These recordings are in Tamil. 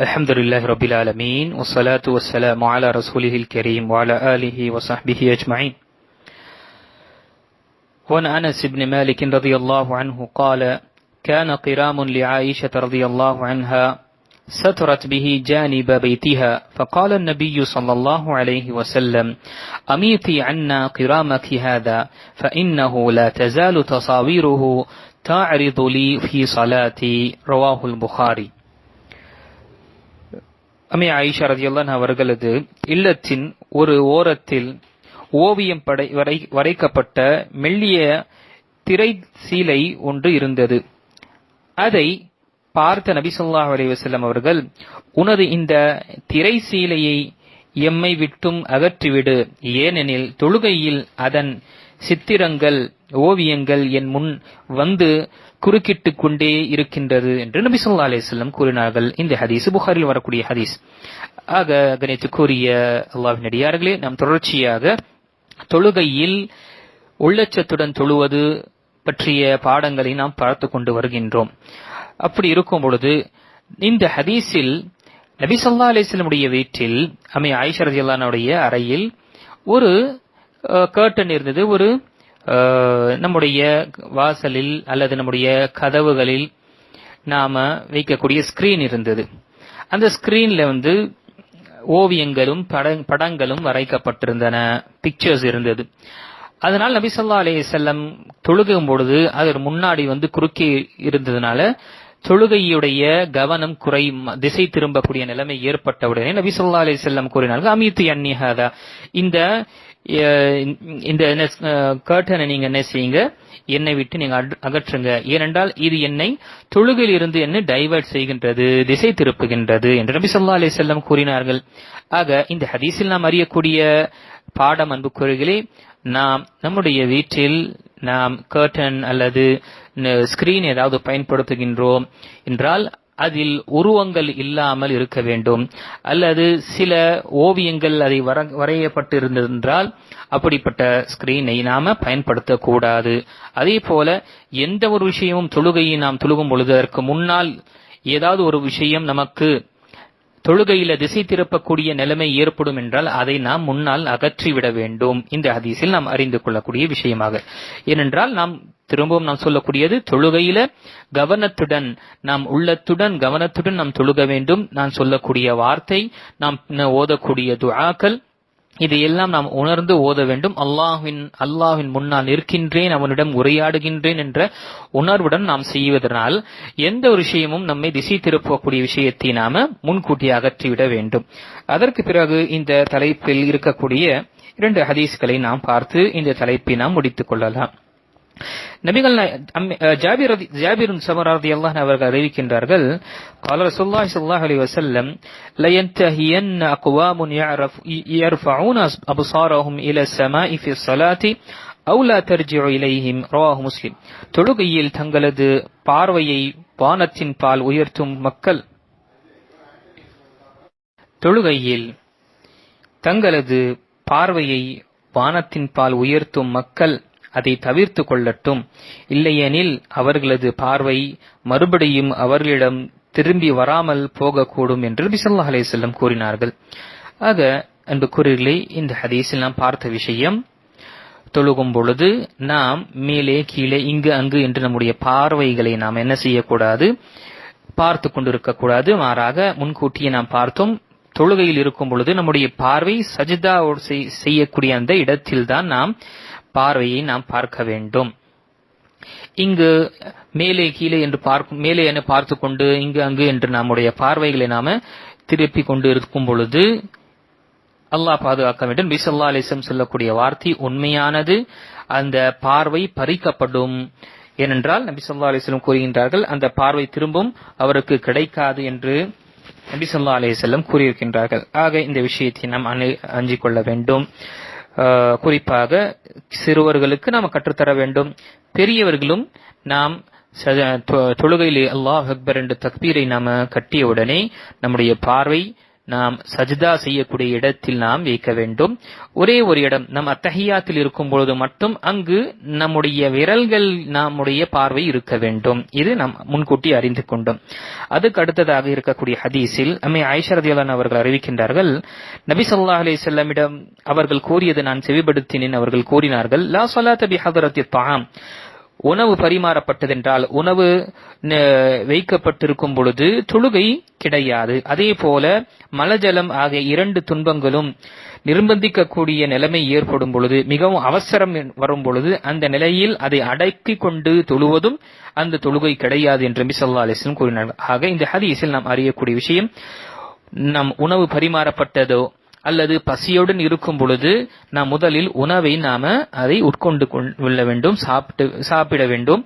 الحمد لله رب العالمين والصلاة والسلام على رسوله الكريم وعلى آله وصحبه أجمعين وعن أنس بن مالك رضي الله عنه قال كان قرام لعائشة رضي الله عنها سترت به جانب بيتها فقال النبي صلى الله عليه وسلم أميتي عنا قرامك هذا فإنه لا تزال تصاويره تعرض لي في صلاتي رواه البخاري அம்மே ஆயிஷா ரதியுல்லான் அவர்களது இல்லத்தின் ஒரு ஓரத்தில் ஓவியம் படை வரை வரைக்கப்பட்ட மெல்லிய திரை சீலை ஒன்று இருந்தது. அதை பார்த்த நபி ஸல்லல்லாஹு அலைஹி அவர்கள் உனது இந்த திரை சீலையை எம்மை விட்டும் அகற்றிவிடு. ஏனெனில் தொழுகையில் அதன் சித்திரங்கள் ஓவியங்கள் என் முன் வந்து குறுக்கிட்டு கொண்டே இருக்கின்றது என்று நபி சொல்லா அலிஸ்லம் கூறினார்கள். இந்த ஹதீஸ் புகாரில் வரக்கூடிய ஹதீஸ். ஆக கணித்துக்குரிய அல்லாவின் நடிகார்களே நாம் தொடர்ச்சியாக தொழுகையில் உள்ளச்சத்துடன் தொழுவது பற்றிய பாடங்களை நாம் பார்த்து கொண்டு வருகின்றோம். அப்படி இருக்கும் பொழுது இந்த ஹதீஸில் நபி சொல்லா அலிஸ்லமுடைய வீட்டில் அமை ஆயிஷா ரஜியல்லானுடைய அறையில் ஒரு கர்டன் இருந்தது. ஒரு நம்முடைய வாசலில் அல்லது நம்முடைய கதவுகளில் நாம வைக்கக்கூடிய ஸ்கிரீன் இருந்தது. அந்த ஸ்கிரீன்ல வந்து ஓவியங்களும் படங்களும் வரைக்கப்பட்டிருந்தன. பிக்சர்ஸ் இருந்தது. அதனால் நபி சொல்லா அலே செல்லம் தொழுகும் பொழுது அது முன்னாடி வந்து குறுக்கே இருந்ததுனால தொழுகையுடைய கவனம் குறை திசை திரும்பக்கூடிய நிலைமை ஏற்பட்டவுடனே நபி சொல்லா அலி செல்லம் கூறினார்கள் அமித்து அந்நியாதா இந்த இந்த கர்டனை நீங்க என்ன செய்யுங்க என்னை விட்டு நீங்க அகற்றுங்க. ஏனென்றால் இது என்னை தொழுகையில் இருந்து என்ன டைவர்ட் செய்கின்றது திசை திருப்புகின்றது என்று நபி சொல்லா அலி செல்லம் கூறினார்கள். ஆக இந்த ஹதீஸில் நாம் அறியக்கூடிய பாடம் அன்பு கூறுகளே நாம் நம்முடைய வீட்டில் நாம் கர்டன் அல்லது ஸ்கிரீன் ஏதாவது பயன்படுத்துகின்றோம் என்றால் அதில் உருவங்கள் இல்லாமல் இருக்க வேண்டும். அல்லது சில ஓவியங்கள் அதை வர வரையப்பட்டிருந்தென்றால் அப்படிப்பட்ட ஸ்கிரீனை நாம பயன்படுத்தக்கூடாது. அதே போல எந்த ஒரு விஷயமும் தொழுகையை நாம் தொழுகும் பொழுது அதற்கு முன்னால் ஏதாவது ஒரு விஷயம் நமக்கு தொழுகையில திசை திருப்பக்கூடிய நிலைமை ஏற்படும் என்றால் அதை நாம் முன்னால் அகற்றிவிட வேண்டும். இந்த ஹதீஸில் நாம் அறிந்து கொள்ளக்கூடிய விஷயமாக. ஏனென்றால் நாம் திரும்பவும் நாம் சொல்லக்கூடியது தொழுகையில கவனத்துடன் நாம் உள்ளத்துடன் கவனத்துடன் நாம் தொழுக வேண்டும். நான் சொல்லக்கூடிய வார்த்தை நாம் ஓதக்கூடிய துஆக்கள் இது எல்லாம் நாம் உணர்ந்து ஓத வேண்டும். அல்லாஹின் அல்லாஹின் முன்னால் நிற்கின்றேன் அவனிடம் உரையாடுகின்றேன் என்ற உணர்வுடன் நாம் செய்வதனால் எந்த ஒரு விஷயமும் நம்மை திசை திருப்பக்கூடிய விஷயத்தை நாம முன்கூட்டி அகற்றிவிட வேண்டும். அதற்கு பிறகு இந்த தலைப்பில் இருக்கக்கூடிய இரண்டு ஹதீஸ்களை நாம் பார்த்து இந்த தலைப்பை நாம் முடித்துக் கொள்ளலாம். நபிகள் ஜாபிர் ஜாபிரும் சமராதி அல்லாஹ் அவர்கள் அறிவிக்கின்றார்கள் قال رسول الله صلى الله عليه وسلم لينتهين أقوام يعرف يرفعون أبصارهم إلى السماء في الصلاة أو لا ترجع إليهم رواه مسلم தொழுகையில் தங்களது பார்வையை வானத்தின் பால் உயர்த்தும் மக்கள் தொழுகையில் தங்களது பார்வையை வானத்தின் பால் உயர்த்தும் மக்கள் அதை தவிர்த்து கொள்ளட்டும். இல்லையெனில் அவர்களது பார்வை மறுபடியும் அவர்களிடம் திரும்பி வராமல் போகக்கூடும் என்று பிசல்லா அலேசல்லம் கூறினார்கள். ஆக அன்பு கூறுகளே இந்த ஹதீஸில் நாம் பார்த்த விஷயம் தொழுகும் பொழுது நாம் மேலே கீழே இங்கு அங்கு என்று நம்முடைய பார்வைகளை நாம் என்ன செய்யக்கூடாது? பார்த்து கொண்டிருக்கக்கூடாது. மாறாக முன்கூட்டியே நாம் பார்த்தோம் தொழுகையில் இருக்கும் பொழுது நம்முடைய பார்வை சஜிதா செய்யக்கூடிய அந்த இடத்தில்தான் நாம் பார்வையை நாம் பார்க்க வேண்டும். இங்கு மேலே கீழே என்று பார்க்கும் மேலே என பார்த்து கொண்டு இங்கு அங்கு என்று நம்முடைய பார்வைகளை நாம திருப்பி கொண்டு இருக்கும் பொழுது அல்லாஹ் பாதுகாக்க வேண்டும். பிசல்லா அலிசம் சொல்லக்கூடிய வார்த்தை உண்மையானது. அந்த பார்வை பறிக்கப்படும். ஏனென்றால் நபி சொல்லா அலிஸ்லம் கூறுகின்றார்கள் அந்த பார்வை திரும்பும் அவருக்கு கிடைக்காது என்று நபி சொல்லா அலிசல்லம் கூறியிருக்கின்றார்கள். ஆக இந்த விஷயத்தை நாம் அஞ்சிக் கொள்ள வேண்டும். குறிப்பாக சிறுவர்களுக்கு நாம் கற்றுத்தர வேண்டும். பெரியவர்களும் நாம் தொழுகையிலே அல்லாஹ் அக்பர் என்ற தக்பீரை நாம கட்டிய உடனே நம்முடைய பார்வை நாம் சஜிதா செய்யக்கூடிய இடத்தில் நாம் வைக்க வேண்டும். ஒரே ஒரு இடம் நம் அத்தஹியாத்தில் இருக்கும் பொழுது மட்டும் அங்கு நம்முடைய விரல்கள் நம்முடைய பார்வை இருக்க வேண்டும். இது நாம் முன்கூட்டி அறிந்து கொண்டோம். அதுக்கு அடுத்ததாக இருக்கக்கூடிய ஹதீஸில் அம்மை ஐஷரதியாளன் அவர்கள் அறிவிக்கின்றார்கள் நபி சொல்லா அலி செல்லமிடம் அவர்கள் கூறியது நான் செவிப்படுத்தினேன் அவர்கள் கூறினார்கள் லா ஸலாத பி ஹதரத்தி தாம் உணவு பரிமாறப்பட்டதென்றால் உணவு ந- வைக்கப்பட்டிருக்கும் பொழுது தொழுகை கிடையாது. அதே போல மலஜலம் ஆகிய இரண்டு துன்பங்களும் நிர்பந்திக்கக்கூடிய நிலைமை ஏற்படும் பொழுது மிகவும் அவசரம் வரும் பொழுது அந்த நிலையில் அதை அடக்கி கொண்டு தொழுவதும் அந்த தொழுகை கிடையாது என்று மிசல்லா அலிஸ்லம் கூறினார் ஆக இந்த ஹதீஸில் நாம் அறியக்கூடிய விஷயம் நம் உணவு பரிமாறப்பட்டதோ அல்லது பசியுடன் இருக்கும் பொழுது நாம் முதலில் உணவை நாம அதை உட்கொண்டு கொள்ள வேண்டும் சாப்பிட்டு சாப்பிட வேண்டும்.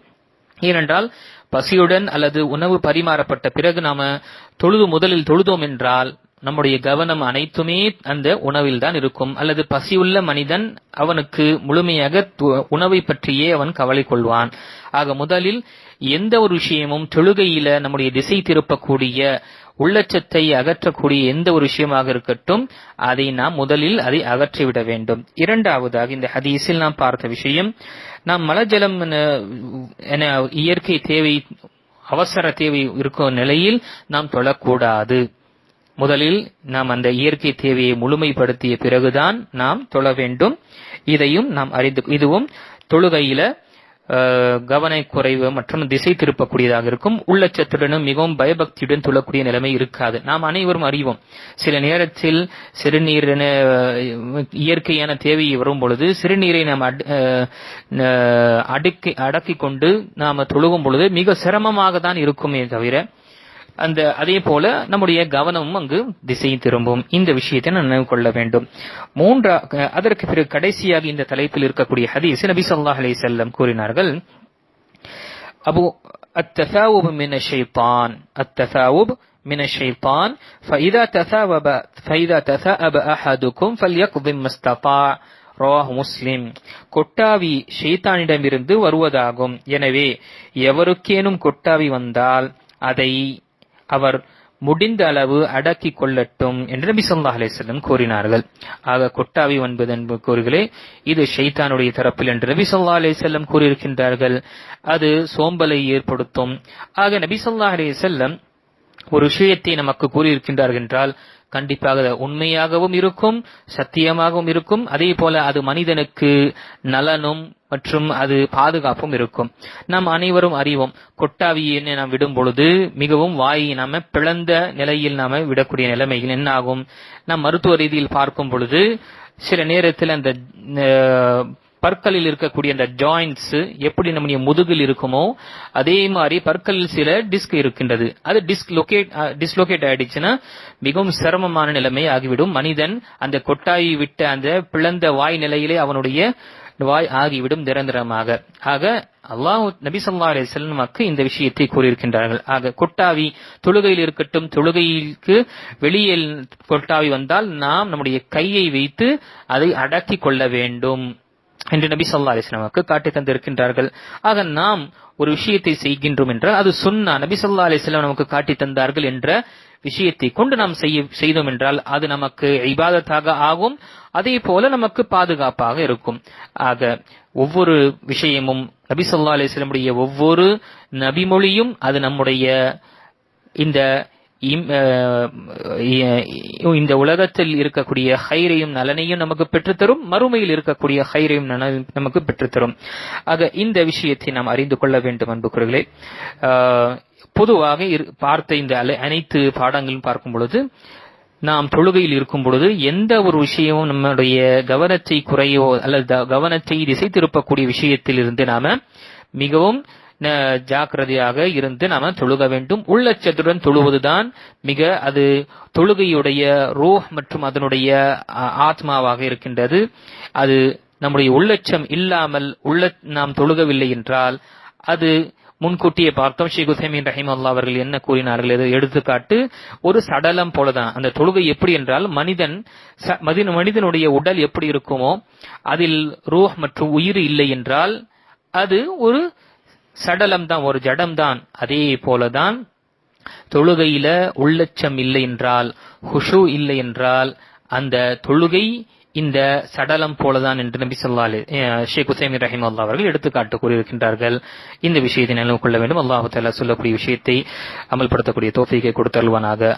ஏனென்றால் பசியுடன் அல்லது உணவு பரிமாறப்பட்ட பிறகு நாம தொழுது முதலில் தொழுதோம் என்றால் நம்முடைய கவனம் அனைத்துமே அந்த உணவில் தான் இருக்கும். அல்லது பசியுள்ள மனிதன் அவனுக்கு முழுமையாக உணவை பற்றியே அவன் கவலை கொள்வான். ஆக முதலில் எந்த ஒரு விஷயமும் தொழுகையில நம்முடைய திசை திருப்பக்கூடிய உள்ளச்சத்தை அகற்றக்கூடிய எந்த ஒரு விஷயமாக இருக்கட்டும் அதை நாம் முதலில் அதை அகற்றிவிட வேண்டும். இரண்டாவதாக இந்த ஹதீஸில் நாம் பார்த்த விஷயம் நாம் மலஜலம் என- என இயற்கை தேவை அவசர தேவை இருக்கும் நிலையில் நாம் தொழக்கூடாது. முதலில் நாம் அந்த இயற்கை தேவையை முழுமைப்படுத்திய பிறகுதான் நாம் தொழ வேண்டும். இதையும் நாம் அறிந்து இதுவும் தொழுகையில கவனக்குறைவு மற்றும் திசை திருப்பக்கூடியதாக இருக்கும். உள்ளச்சத்துடனும் மிகவும் பயபக்தியுடன் துள்ளக்கூடிய நிலைமை இருக்காது. நாம் அனைவரும் அறிவோம். சில நேரத்தில் சிறுநீர் இயற்கையான தேவை வரும் பொழுது சிறுநீரை நாம் அடுக்கி அடக்கிக் கொண்டு நாம் தொழுகும் பொழுது மிக சிரமமாக தான் இருக்குமே தவிர அந்த அதே போல நம்முடைய கவனமும் அங்கு திசை திரும்பும் இந்த விஷயத்தை நாம் நினைவு கொள்ள வேண்டும் மூன்றா அதற்கு பிறகு கடைசியாக இந்த தலைப்பில் இருக்கக்கூடிய ஹதீஸ் நபி ஸல்லல்லாஹு அலைஹி வஸல்லம் கூறினார்கள் அபு التثاوب من الشيطان التثاوب من الشيطان فإذا تثاوب فإذا تثاءب أحدكم فليقضم ما استطاع ரவாஹ் முஸ்லிம் கொட்டாவி ஷைத்தானிடமிருந்து வருவதாகும் எனவே எவருக்கேனும் கொட்டாவி வந்தால் அதை அவர் முடிந்த அளவு அடக்கி கொள்ளட்டும் என்று நபி சொல்லா அலிஸ்லம் கூறினார்கள். ஆக கொட்டாவி ஒன்பது என்பது கூறுகளே இது ஷைத்தானுடைய தரப்பில் என்று நபி சொல்லா அலிசல்லம் கூறியிருக்கின்றார்கள். அது சோம்பலை ஏற்படுத்தும். ஆக நபி சொல்லா அலிசல்லம் ஒரு விஷயத்தை நமக்கு கூறியிருக்கின்றார்கள் என்றால் கண்டிப்பாக உண்மையாகவும் இருக்கும் சத்தியமாகவும் இருக்கும். அதே போல அது மனிதனுக்கு நலனும் மற்றும் அது பாதுகாப்பும் இருக்கும். நாம் அனைவரும் அறிவோம் கொட்டாவியை நாம் விடும் பொழுது மிகவும் வாயை நாம பிளந்த நிலையில் நாம விடக்கூடிய நிலைமைகள் என்ன ஆகும்? நாம் மருத்துவ ரீதியில் பார்க்கும் பொழுது சில நேரத்தில் அந்த பற்களில் இருக்கக்கூடிய அந்த ஜாயிண்ட்ஸ் எப்படி நம்முடைய முதுகில் இருக்குமோ அதே மாதிரி பற்களில் சில டிஸ்க் இருக்கின்றது. அது டிஸ்லோகேட் டிஸ்லோகேட் ஆயிடுச்சுன்னா மிகவும் சிரமமான நிலைமை ஆகிவிடும். மனிதன் அந்த கொட்டாய் விட்ட அந்த பிளந்த வாய் நிலையிலே அவனுடைய வாய் ஆகிவிடும் நிரந்தரமாக. ஆக அல்லாஹ் நபி ஸல்லல்லாஹு அலைஹி இந்த விஷயத்தை கூறியிருக்கின்றார்கள். ஆக கொட்டாவி தொழுகையில் இருக்கட்டும் தொழுகைக்கு வெளியே கொட்டாவி வந்தால் நாம் நம்முடைய கையை வைத்து அதை அடக்கிக் கொள்ள வேண்டும். என்று நபி சொல்லா அலிஸ்லாமுக்கு நமக்கு காட்டி தந்திருக்கின்றார்கள். ஆக நாம் ஒரு விஷயத்தை செய்கின்றோம் என்றால் அது சுன்னா. நபி சொல்லா அலிஸ்லாம் நமக்கு காட்டி தந்தார்கள் என்ற விஷயத்தை கொண்டு நாம் செய்ய செய்தோம் என்றால் அது நமக்கு இபாதத்தாக ஆகும். அதே போல நமக்கு பாதுகாப்பாக இருக்கும். ஆக ஒவ்வொரு விஷயமும் நபி சொல்லா அலிஸ்லமுடைய ஒவ்வொரு நபிமொழியும் அது நம்முடைய இந்த இந்த உலகத்தில் இருக்கக்கூடிய ஹைரையும் நலனையும் நமக்கு பெற்றுத்தரும் மறுமையில் இருக்கக்கூடிய ஹைரையும் நலனையும் நமக்கு பெற்றுத்தரும். ஆக இந்த விஷயத்தை நாம் அறிந்து கொள்ள வேண்டும் அன்புக்குறர்களே பொதுவாக இரு- பார்த்த இந்த அலை- அனைத்து பாடங்களும் பார்க்கும் பொழுது நாம் தொழுகையில் இருக்கும் பொழுது எந்த ஒரு விஷயமும் நம்முடைய கவனத்தை குறையோ அல்லது த- கவனத்தை திசை திருப்பக்கூடிய விஷயத்தில் இருந்து நாம மிகவும் ஜாக்கிரதையாக இருந்து நாம தொழுக வேண்டும். உள்ளச்சத்துடன் தொழுவதுதான் மிக அது தொழுகையுடைய ரூஹ் மற்றும் அதனுடைய ஆத்மாவாக இருக்கின்றது. அது நம்முடைய உள்ளச்சம் இல்லாமல் உள்ள நாம் தொழுகவில்லை என்றால் அது முன்கூட்டியே பார்த்தோம். ஸ்ரீ குசைமின் ரஹிம் அல்லா அவர்கள் என்ன கூறினார்கள்? எடுத்துக்காட்டு ஒரு சடலம் போலதான். அந்த தொழுகை எப்படி என்றால் மனிதன் ச- மதி- மனிதனுடைய உடல் எப்படி இருக்குமோ அதில் ரூஹ் மற்றும் உயிர் இல்லை என்றால் அது ஒரு சடலம் தான் ஒரு ஜடம் தான் அதே போலதான் தொழுகையில உள்ளச்சம் இல்லை என்றால் ஹுஷு இல்லை என்றால் அந்த தொழுகை இந்த சடலம் போலதான் என்று நபி சொல்லா ஷேக் ஹுசைமி ரஹிம் அல்லா அவர்கள் எடுத்துக்காட்டு கூறியிருக்கின்றார்கள். இந்த விஷயத்தை நினைவு கொள்ள வேண்டும். அல்லாஹு தாலா சொல்லக்கூடிய விஷயத்தை அமல்படுத்தக்கூடிய தோஃபிகை கொடுத்தல்வானாக